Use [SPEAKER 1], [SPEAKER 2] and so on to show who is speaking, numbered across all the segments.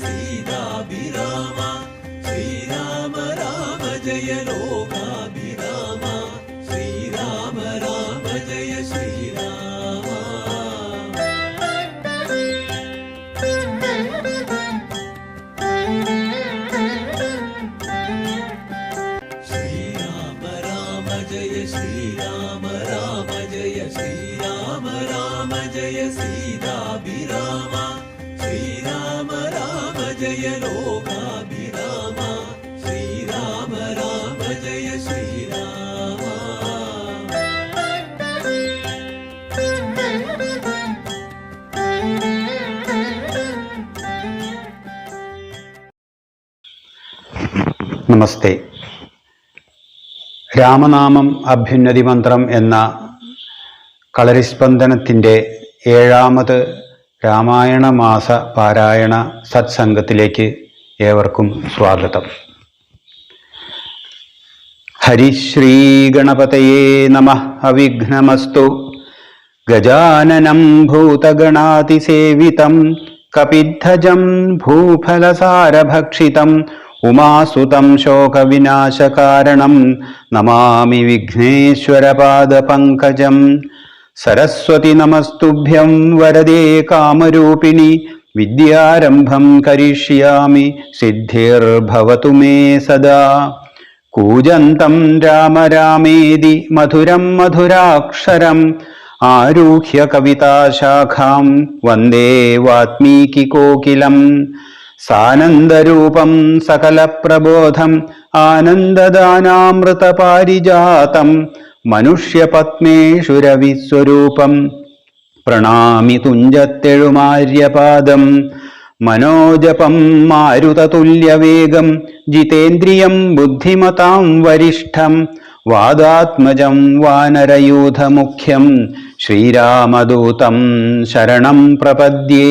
[SPEAKER 1] സീതാഭിരാമ ശ്രീരാമ രാമ ജയ ലോകാഭിരാമ ശ്രീരാമ രാമ ജയ ശ്രീരാമ ശ്രീരാമ രാമ ജയ ശ്രീരാമ രാമ ജയ ശ്രീരാമ രാമ ജയ സീതാഭിരാമ ജയ ലോകാഭിരാമ. ശ്രീരാമ രാമ ജയ ശ്രീരാമ.
[SPEAKER 2] നമസ്തേ. രാമനാമം അഭ്യുന്നതി മന്ത്രം എന്ന കളരിസ്പന്ദനത്തിന്റെ ഏഴാമത് രാമായണ മാസ പാരായണ സത്സംഗത്തിലേക്ക് ഏവർക്കും സ്വാഗതം. ഹരിശ്രീ ഗണപതയേ നമ. അവിഘ്നമസ്തു. ഗജാനനം ഭൂതഗണാതിസേവിതം. കപിദ്ധജം ഭൂഫലസാരഭക്ഷിതം. ഉമാസുതം ശോകവിനാശകാരണം. നമാമി വിഘ്നേശ്വരപാദപങ്കജം. സരസ്വതി നമസ്തുഭ്യം വരദേ കാമരൂപിണി. വിദ്യാരംഭം കരിഷ്യാമി സിദ്ധിർഭവതു മേ സദാ. കൂജന്തം രാമ രാമേതി മധുരം മധുരാക്ഷരം. ആരൂഹ്യ കവിതാശാഖാം. വന്ദേ വാത്മീകികോകിലം സാനന്ദരൂപം സകലപ്രബോധം. ആനന്ദദാനാമൃതപാരിജാതം. മനുഷ്യപത്മേഷു രവിസ്വരൂപം പ്രണാമി തുഞ്ചത്തെഴുമാര്യപാദം മനോജപം മാരുതതുല്യവേഗം ജിതേന്ദ്രിയം ബുദ്ധിമതാം വരിഷ്ഠം വാദാത്മജം വാനരയൂഥമുഖ്യം ശ്രീരാമദൂതം ശരണം പ്രപദ്യേ.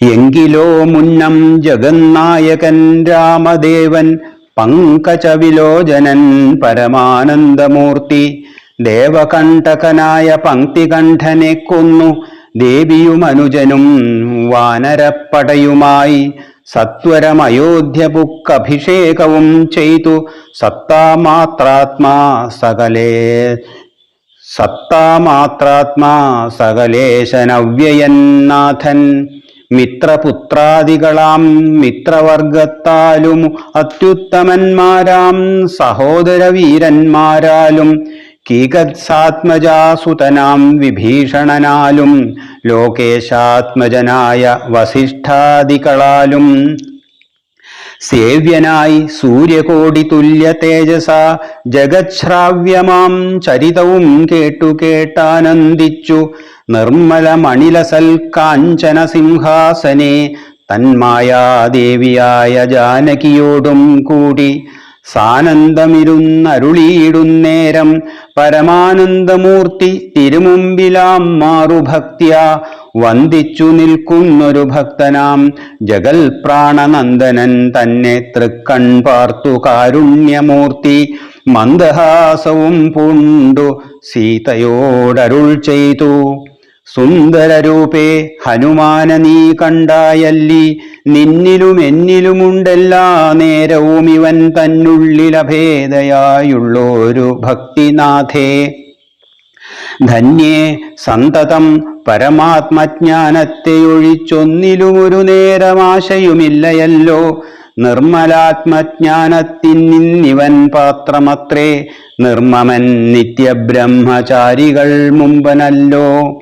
[SPEAKER 2] എങ്കിലോ മുന്നം ജഗന്നായകൻ രാമദേവൻ പങ്കജവിലോചനൻ പരമാനന്ദമൂർത്തി. ദേവകണ്ഠകനായ പങ്ക്തികണ്ഠനെ കൊന്നു. ദേവിയുമനുജനും വാനരപ്പടയുമായി. സത്വരമയോധ്യപുക്കഭിഷേകവും ചെയ്തു. സത്താമാത്രാത്മാ സകലേ സത്താമാത്രാത്മാ സകലേശനവ്യയന്നാഥൻ മിത്രപുത്രാദികളാം മിത്രവർഗത്താലും അത്യുത്തമന്മാരാം സഹോദരവീരന്മാരാലും കീകത്സാത്മജാസുതനാം വിഭീഷണനാലും ലോകേശാത്മജനായ വസിഷ്ഠാദികളാലും. സേവ്യനായി സൂര്യകോടി തുല്യ തേജസ ജഗശ്രാവ്യമാം ചരിതവും കേട്ടു കേട്ടാനന്ദിച്ചു നിർമ്മല മണിലസൽ കാഞ്ചന സിംഹാസനെ തന്മായാദേവിയായ ജാനകിയോടും കൂടി സാനന്ദമിരുന്നരുളിയിടുന്നേരം പരമാനന്ദമൂർത്തി തിരുമുമ്പിലാം മാറുഭക്തിയ വന്ദിച്ചു നിൽക്കുന്നൊരു ഭക്തനാം ജഗൽ പ്രാണനന്ദനൻ തന്നെ തൃക്കൺ പാർത്തു കാരുണ്യമൂർത്തി മന്ദഹാസവും പൂണ്ടു സീതയോടരുൾ ചെയ്തു. സുന്ദരരൂപേ ഹനുമാന നീ കണ്ടായല്ലി. നിന്നിലും എന്നിലുമുണ്ടെല്ലാ നേരവും ഇവൻ തന്നുള്ളിലഭേദയായുള്ളൊരു ഭക്തിനാഥേ. ധന്യേ സന്തതം പരമാത്മജ്ഞാനത്തെ ഒഴിച്ചൊന്നിലും ഒരു നേരമാശയുമില്ലയല്ലോ. നിർമ്മലാത്മജ്ഞാനത്തിൻ നിന്നിവൻ പാത്രമത്രേ. നിർമ്മമൻ നിത്യബ്രഹ്മചാരികൾ മുമ്പനല്ലോ.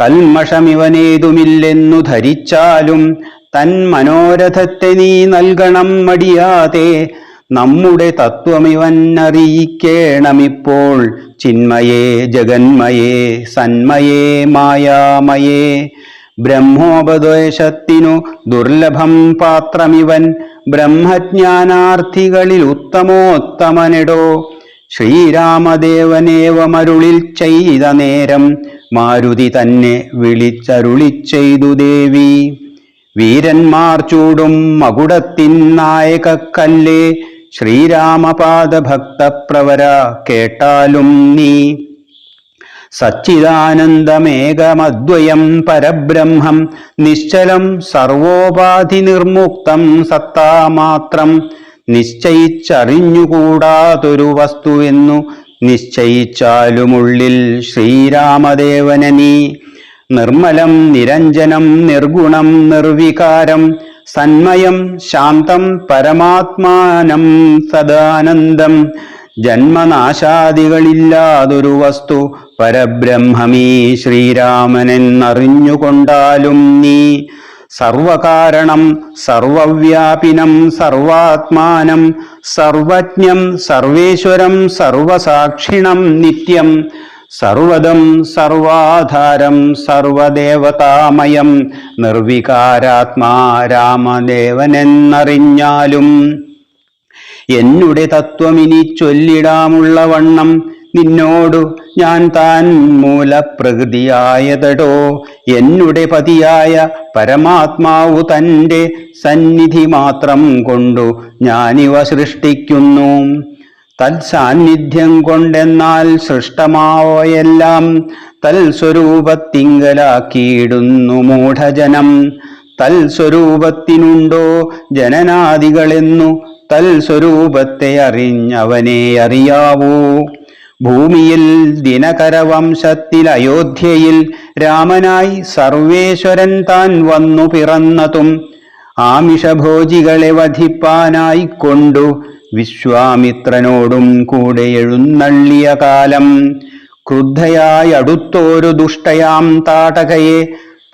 [SPEAKER 2] കൽമഷമിവനേതുമില്ലെന്നു ധരിച്ചാലും തൻ മനോരഥത്തെ നീ നൽകണം മടിയാതെ നമ്മുടെ തത്വമിവൻ അറിയിക്കേണമിപ്പോൾ. ചിന്മയേ ജഗന്മയേ സന്മയേ മായാമയേ. ബ്രഹ്മോപദേശത്തിനു ദുർലഭം പാത്രമിവൻ. ബ്രഹ്മജ്ഞാനാർത്ഥികളിൽ ഉത്തമോത്തമനെടോ. ശ്രീരാമദേവനേവമരുളിൽ ചെയ്ത നേരം മാരുതി തന്നെ വിളിച്ചരുളി ചെയ്തു ദേവി. വീരന്മാർ ചൂടും മകുടത്തിൻ നായകക്കല്ലേ ശ്രീരാമപാദ ഭക്തപ്രവര കേട്ടാലും നീ. സച്ചിദാനന്ദമേകമദ്വയം പരബ്രഹ്മം നിശ്ചലം സർവോപാധി നിർമുക്തം സത്താമാത്രം നിശ്ചയിച്ചറിഞ്ഞുകൂടാതൊരു വസ്തുവെന്നു നിശ്ചയിച്ചാലുമുള്ളിൽ ശ്രീരാമദേവന നീ. നിർമ്മലം നിരഞ്ജനം നിർഗുണം നിർവികാരം സന്മയം ശാന്തം പരമാത്മാനം സദാനന്ദം. ജന്മനാശാദികളില്ലാതൊരു വസ്തു പരബ്രഹ്മമീ ശ്രീരാമനെന്നറിഞ്ഞുകൊണ്ടാലും നീ. സർവകാരണം സർവവ്യാപിനം സർവാത്മാനം സർവജ്ഞം സർവേശ്വരം സർവസാക്ഷിണം നിത്യം സർവദം സർവാധാരം സർവദേവതാമയം നിർവികാരാത്മാ രാമദേവനെന്നറിഞ്ഞാലും. എന്നുടെ തത്വമിനി ചൊല്ലിടാമുള്ള വണ്ണം നിന്നോടു ഞാൻ താൻ മൂലപ്രകൃതിയായതടോ. എന്നുടെ പതിയായ പരമാത്മാവു തന്റെ സന്നിധി മാത്രം കൊണ്ടു ഞാനിവ സൃഷ്ടിക്കുന്നു. തത്സാന്നിധ്യം കൊണ്ടെന്നാൽ സൃഷ്ടമാവയെല്ലാം തൽസ്വരൂപത്തിങ്കലാക്കിയിടുന്നു മൂഢജനം. തൽസ്വരൂപത്തിനുണ്ടോ ജനനാദികളെന്നു തൽസ്വരൂപത്തെ അറിഞ്ഞവനെ അറിയാവൂ. ഭൂമിയിൽ ദിനകരവംശത്തിൽ അയോധ്യയിൽ രാമനായി സർവേശ്വരൻ താൻ വന്നു പിറന്നതും ആമിഷഭോജികളെ വധിപ്പാനായി കൊണ്ടു വിശ്വാമിത്രനോടും കൂടെ എഴുന്നള്ളിയ കാലം. ക്രുദ്ധയായി അടുത്തോരു ദുഷ്ടയാം താടകയെ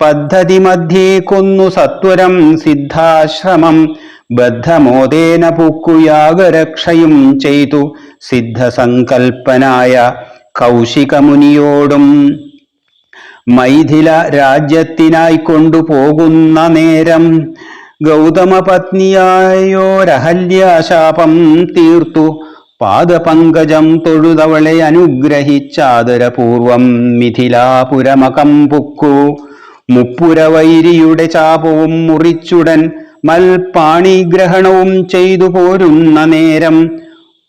[SPEAKER 2] പദ്ധതി മധ്യേ കൊന്നു സത്വരം സിദ്ധാശ്രമം. ബദ്ധമോദേന പൂക്കുയാഗരക്ഷയും ചെയ്തു സിദ്ധസങ്കൽപ്പനായ കൗശികമുനിയോടും മൈഥില രാജ്യത്തിനായി കൊണ്ടുപോകുന്ന നേരം ഗൗതമപത്നിയായോരഹല്യാശാപം തീർത്തു. പാദപങ്കജം തൊഴുതവളെ അനുഗ്രഹിച്ചാദരപൂർവം മിഥിലാപുരമകം പുക്കു. മുപ്പുരവൈരിയുടെ ചാപവും മുറിച്ചുടൻ മൽപാണിഗ്രഹണവും ചെയ്തു പോരുന്ന നേരം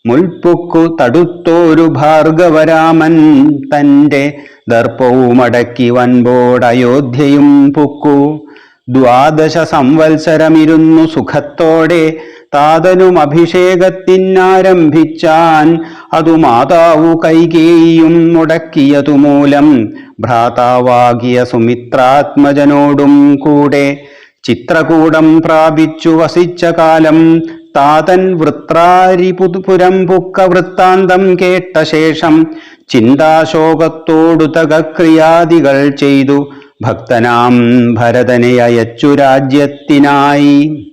[SPEAKER 2] മുൾപ്പൊക്കു തടുത്തോരു ഭാർഗവരാമൻ തന്റെ ദർപ്പവുമടക്കി വൻപോടയോധ്യയും പൊക്കു. ദ്വാദശ സംവത്സരമിരുന്നു സുഖത്തോടെ താതനും അഭിഷേകത്തിനാരംഭിച്ചാൻ അതു മാതാവു കൈകേയും മുടക്കിയതുമൂലം ഭ്രാതാവാകിയ സുമിത്രാത്മജനോടും കൂടെ ചിത്രകൂടം പ്രാപിച്ചു വസിച്ച കാലം താതൻ വൃത്രാരിപുരം പുക്ക വൃത്താന്തം കേട്ട ശേഷം ചിന്താശോകത്തോടു തകക്രിയാദികൾ ചെയ്തു. ഭക്തനാം ഭരതനെ അയച്ചു രാജ്യത്തിനായി.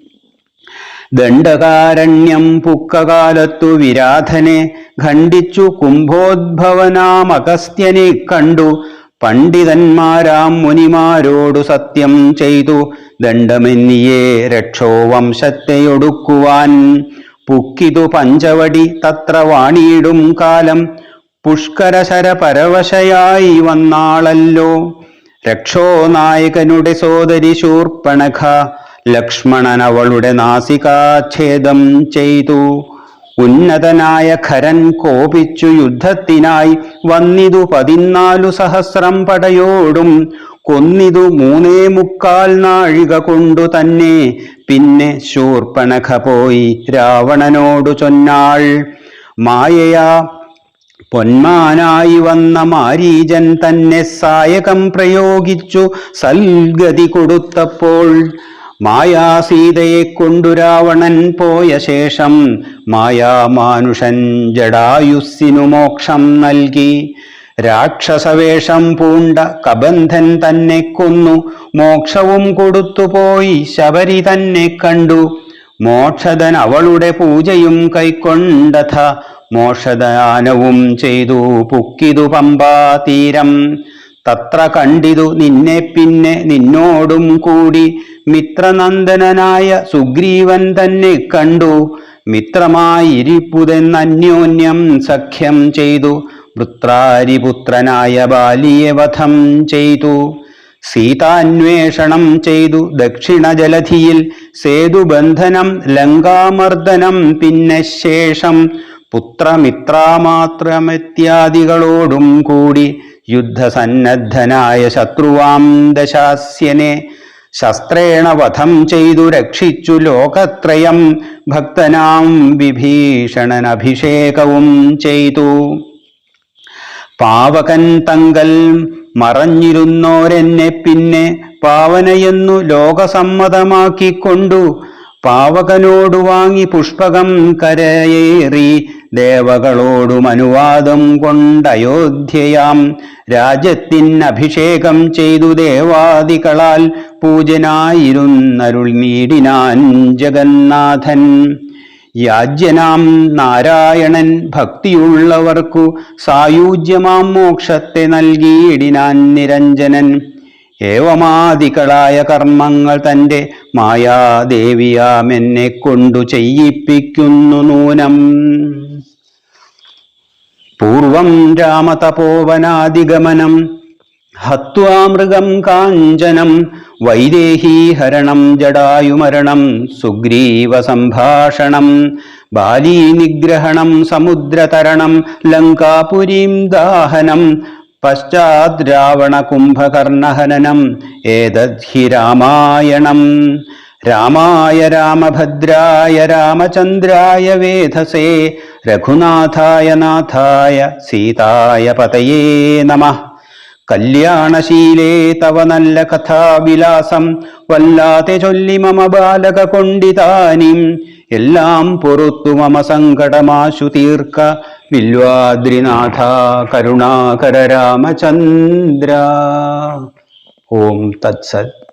[SPEAKER 2] ദണ്ഡകാരണ്യം പുക്കകാലത്തു വിരാധനെ ഖണ്ഡിച്ചു കുംഭോദ്ഭവനാം അഗസ്ത്യനെ കണ്ടു. പണ്ഡിതന്മാരാം മുനിമാരോടു സത്യം ചെയ്തു. ദണ്ഡമെന്നിയെ രക്ഷോ വംശത്തെയൊടുക്കുവാൻ. പുക്കിതു പഞ്ചവടി തത്ര വാണിയിടും കാലം. പുഷ്കരശര പരവശയായി വന്നാളല്ലോ. രക്ഷോ നായകനുടെ സോദരി ശൂർപ്പണഖ. ലക്ഷ്മണൻ അവളുടെ നാസികാഛേദം ചെയ്തു. ഉന്നതനായ ഖരൻ കോപിച്ചു യുദ്ധത്തിനായി വന്നിതു പതിനാലു സഹസ്രം പടയോടും കൊന്നിതു മൂന്നേ മുക്കാൽ നാഴിക കൊണ്ടു തന്നെ. പിന്നെ ശൂർപ്പണഖ പോയി രാവണനോടു ചൊന്നാൾ മായയാ പൊന്മാനായി വന്ന മാരീജൻ തന്നെ സായകം പ്രയോഗിച്ചു സൽഗതി കൊടുത്തപ്പോൾ മായാസീതയെ കൊണ്ടു രാവണൻ പോയ ശേഷം മായാമാനുഷൻ ജടായുസ്സിനു മോക്ഷം നൽകി. രാക്ഷസവേഷം പൂണ്ട കബന്ധൻ തന്നെ കൊന്നു. മോക്ഷവും കൊടുത്തുപോയി ശബരി തന്നെ കണ്ടു. മോക്ഷതൻ അവളുടെ പൂജയും കൈക്കൊണ്ടഥ മോക്ഷദാനവും ചെയ്തു. പുക്കിതു പമ്പാതീരം തത്ര കണ്ടിതു നിന്നെ പിന്നെ നിന്നോടും കൂടി. മിത്രനന്ദനായ സുഗ്രീവൻ തന്നെ കണ്ടു. മിത്രമായിരിപ്പുതെന്നന്യോന്യം സഖ്യം ചെയ്തു. വൃത്രാരിപുത്രനായ ബാലിയെ വധം ചെയ്തു. സീതാന്വേഷണം ചെയ്തു. ദക്ഷിണ ജലധിയിൽ സേതുബന്ധനം ലങ്കാമർദ്ദനം പിന്നെ ശേഷം പുത്രമിത്രാമാത്രമിത്യാദികളോടും കൂടി യുദ്ധസന്നദ്ധനായ ശത്രുവാം ദശാസ്യനെ ശസ്ത്രേണ വധം ചെയ്തു രക്ഷിച്ചു ലോകത്രയം. ഭക്തനാം വിഭീഷണനഭിഷേകവും ചെയ്തു. പാവകൻ തങ്കൽ മറഞ്ഞിരുന്നോരെന്നെ പിന്നെ പാവനയെന്നു ലോകസമ്മതമാക്കിക്കൊണ്ടു. പാവകനോടു വാങ്ങി പുഷ്പകം കരയേറി ദേവകളോടും അനുവാദം കൊണ്ടയോധ്യയാം രാജ്യത്തിൻ അഭിഷേകം ചെയ്തു ദേവാദികളാൽ പൂജനായിരുന്നരുൾ നീടിനാൻ ജഗന്നാഥൻ. യാജ്യനാം നാരായണൻ ഭക്തിയുള്ളവർക്കു സായുജ്യമാം മോക്ഷത്തെ നൽകിയിടിനാൻ നിരഞ്ജനൻ. ഏവമാദികളായ കർമ്മങ്ങൾ തന്റെ മായാദേവിയാമെന്നെ കൊണ്ടു ചെയ്യിപ്പിക്കുന്നു നൂനം. പൂർവം രാമതപോവനാദിഗമനം ഹത്വാമൃഗം കാഞ്ചനം വൈദേഹീഹരണം ജടായുമരണം സുഗ്രീവ സംഭാഷണം ബാലീനിഗ്രഹണം സമുദ്രതരണം ലങ്കാപുരീം ദാഹനം പശ്ചാത് രാവണ കുംഭകർണഹനനം ഏതദ്ധി രാമായണം. രാമായ രാമഭദ്രായ രാമചന്ദ്രായ വേധസേ രഘുനാഥായ നാഥായ സീതായ പതയേ നമ. കല്യാണശീലേ തവ നല്ല കഥാവിലാസം വല്ലാതെ ചൊല്ലി മമ ബാലക കൊണ്ടിതാനിം എല്ലാം പൊറത്തു മമ സങ്കടമാശു തീർക്ക വില്വാദ്രിനാഥ കരുണാകര രാമചന്ദ്ര. ഓം തത്സത്.